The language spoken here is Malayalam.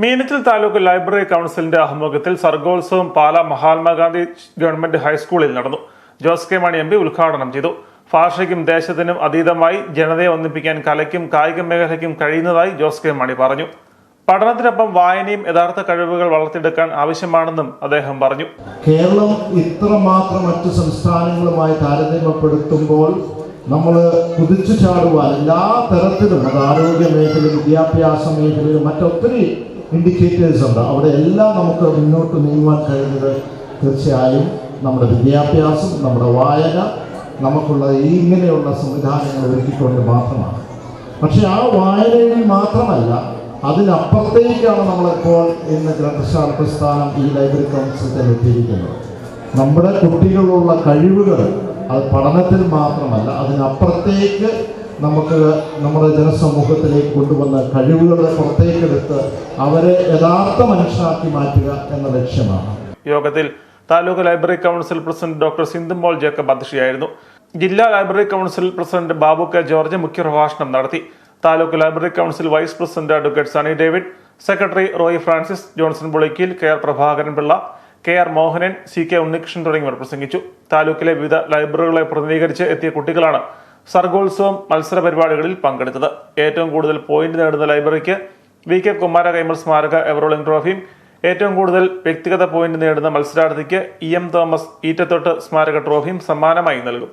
മീനച്ചിൽ താലൂക്ക് ലൈബ്രറി കൗൺസിലിന്റെ ആഭിമുഖ്യത്തിൽ സർഗോത്സവം പാല മഹാത്മാഗാന്ധി ഗവൺമെന്റ് ഹൈസ്കൂളിൽ നടന്നു. Jose K Mani M P ഉദ്ഘാടനം ചെയ്തു. ഭാഷയ്ക്കും ദേശത്തിനും അതീതമായി ജനതയെ ഒന്നിപ്പിക്കാൻ കലയ്ക്കും കായിക മേഖലയ്ക്കും കഴിയുന്നതായി ജോസ് കെ മണി പറഞ്ഞു. പഠനത്തിനൊപ്പം വായനയും യഥാർത്ഥ കഴിവുകൾ വളർത്തിയെടുക്കാൻ ആവശ്യമാണെന്നും അദ്ദേഹം പറഞ്ഞു. കേരളം ഇത്രമാത്രം മറ്റു സംസ്ഥാനങ്ങളുമായി താരതമ്യപ്പെടുത്തുമ്പോൾ നമ്മൾ കുതിച്ചു ചാടുവാൻ എല്ലാ തരത്തിലും ആരോഗ്യ മേഖലയിൽ വിദ്യാഭ്യാസ മേഖലയിലും മറ്റൊത്തിരി ഇൻഡിക്കേറ്റേഴ്സ് ഉണ്ട്. അവിടെ എല്ലാം നമുക്ക് മുന്നോട്ട് നീങ്ങുവാൻ കഴിയുന്നത് തീർച്ചയായും നമ്മുടെ വിദ്യാഭ്യാസം നമ്മുടെ വായന നമുക്കുള്ള ഈ ഇങ്ങനെയുള്ള സംവിധാനങ്ങൾ ഒരുക്കിക്കൊണ്ട് മാത്രമാണ്. പക്ഷേ ആ വായനയിൽ മാത്രമല്ല അതിനപ്പുറത്തേക്കാണ് നമ്മളിപ്പോൾ ഇന്ന് ഗ്രന്ഥശാല പ്രസ്ഥാനം ഈ ലൈബ്രറി കൗൺസിലിൽ എത്തിയിരിക്കുന്നത്. നമ്മുടെ കുട്ടികളുള്ള കഴിവുകൾ അത് പഠനത്തിൽ മാത്രമല്ല അതിനപ്പുറത്തേക്ക് നമുക്ക് നമ്മുടെ ജനസമൂഹത്തിലേക്ക് കൊണ്ടുവന്ന കഴിവുകളെ പുറത്തേക്കെടുത്ത് അവരെ യഥാർത്ഥ മനുഷ്യനാക്കി മാറ്റുക എന്ന ലക്ഷ്യമാണ്. യോഗത്തിൽ taluk library council president doctor Sindhumol Jacob അധ്യക്ഷയായിരുന്നു. ജില്ലാ library council president Babu K George മുഖ്യപ്രഭാഷണം നടത്തി. Taluk library council vice president advocate Sunny David secretary Roy Francis Johnson Pulikkeel K R Prabhakaran Pillai K R Mohanan C K Unnikrishnan തുടങ്ങിയവർ പ്രസംഗിച്ചു. താലൂക്കിലെ വിവിധ ലൈബ്രറികളെ പ്രതിനിധീകരിച്ച് എത്തിയ കുട്ടികളാണ് സർഗോത്സവം മത്സര പരിപാടികളിൽ പങ്കെടുത്തത്. ഏറ്റവും കൂടുതൽ പോയിന്റ് നേടുന്ന ലൈബ്രറിക്ക് വി കെ കുമാര കൈമൾ സ്മാരക എവറോളിംഗ് ട്രോഫിയും ഏറ്റവും കൂടുതൽ വ്യക്തിഗത പോയിന്റ് നേടുന്ന മത്സരാർത്ഥിക്ക് ഇ എം തോമസ് ഈറ്റത്തൊട്ട് സ്മാരക ട്രോഫിയും സമ്മാനമായി നൽകും.